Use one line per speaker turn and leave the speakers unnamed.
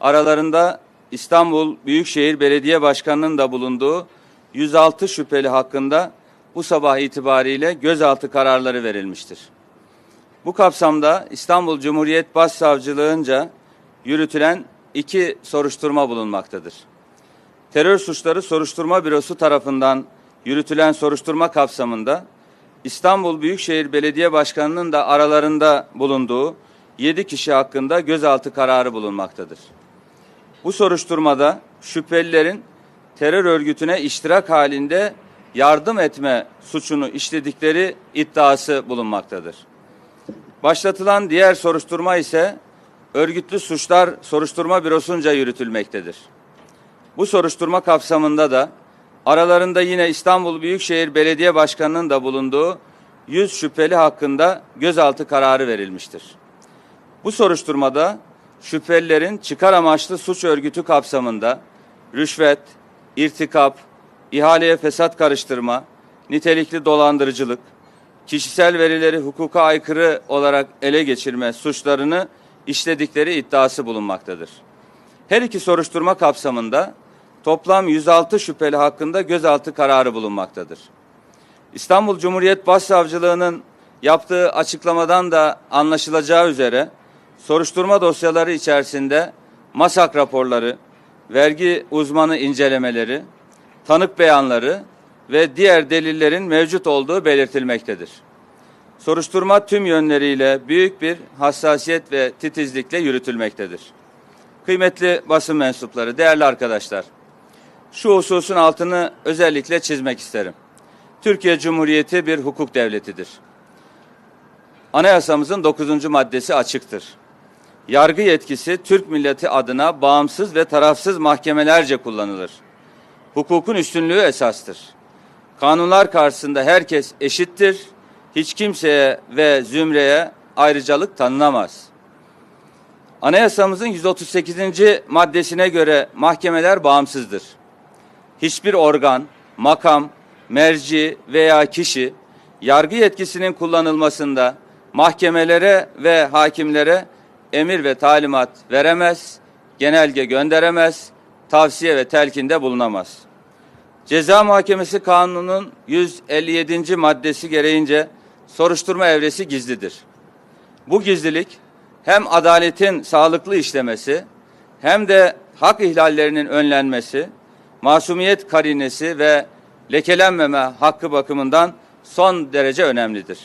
aralarında İstanbul Büyükşehir Belediye Başkanı'nın da bulunduğu 106 şüpheli hakkında bu sabah itibariyle gözaltı kararları verilmiştir. Bu kapsamda İstanbul Cumhuriyet Başsavcılığınca yürütülen iki soruşturma bulunmaktadır. Terör Suçları Soruşturma Bürosu tarafından yürütülen soruşturma kapsamında İstanbul Büyükşehir Belediye Başkanı'nın da aralarında bulunduğu 7 kişi hakkında gözaltı kararı bulunmaktadır. Bu soruşturmada şüphelilerin terör örgütüne iştirak halinde yardım etme suçunu işledikleri iddiası bulunmaktadır. Başlatılan diğer soruşturma ise Örgütlü Suçlar Soruşturma Bürosu'nca yürütülmektedir. Bu soruşturma kapsamında da aralarında yine İstanbul Büyükşehir Belediye Başkanı'nın da bulunduğu 100 şüpheli hakkında gözaltı kararı verilmiştir. Bu soruşturmada şüphelilerin çıkar amaçlı suç örgütü kapsamında rüşvet, irtikap, ihaleye fesat karıştırma, nitelikli dolandırıcılık, kişisel verileri hukuka aykırı olarak ele geçirme suçlarını işledikleri iddiası bulunmaktadır. Her iki soruşturma kapsamında toplam 106 şüpheli hakkında gözaltı kararı bulunmaktadır. İstanbul Cumhuriyet Başsavcılığı'nın yaptığı açıklamadan da anlaşılacağı üzere soruşturma dosyaları içerisinde masak raporları, vergi uzmanı incelemeleri, tanık beyanları ve diğer delillerin mevcut olduğu belirtilmektedir. Soruşturma tüm yönleriyle büyük bir hassasiyet ve titizlikle yürütülmektedir. Kıymetli basın mensupları, değerli arkadaşlar, şu hususun altını özellikle çizmek isterim. Türkiye Cumhuriyeti bir hukuk devletidir. Anayasamızın 9. maddesi açıktır. Yargı yetkisi Türk milleti adına bağımsız ve tarafsız mahkemelerce kullanılır. Hukukun üstünlüğü esastır. Kanunlar karşısında herkes eşittir. Hiç kimseye ve zümreye ayrıcalık tanınamaz. Anayasamızın 138. maddesine göre mahkemeler bağımsızdır. Hiçbir organ, makam, merci veya kişi yargı yetkisinin kullanılmasında mahkemelere ve hakimlere emir ve talimat veremez, genelge gönderemez, tavsiye ve telkinde bulunamaz. Ceza Muhakemesi Kanunu'nun 157. maddesi gereğince soruşturma evresi gizlidir. Bu gizlilik hem adaletin sağlıklı işlemesi hem de hak ihlallerinin önlenmesi, masumiyet karinesi ve lekelenmeme hakkı bakımından son derece önemlidir.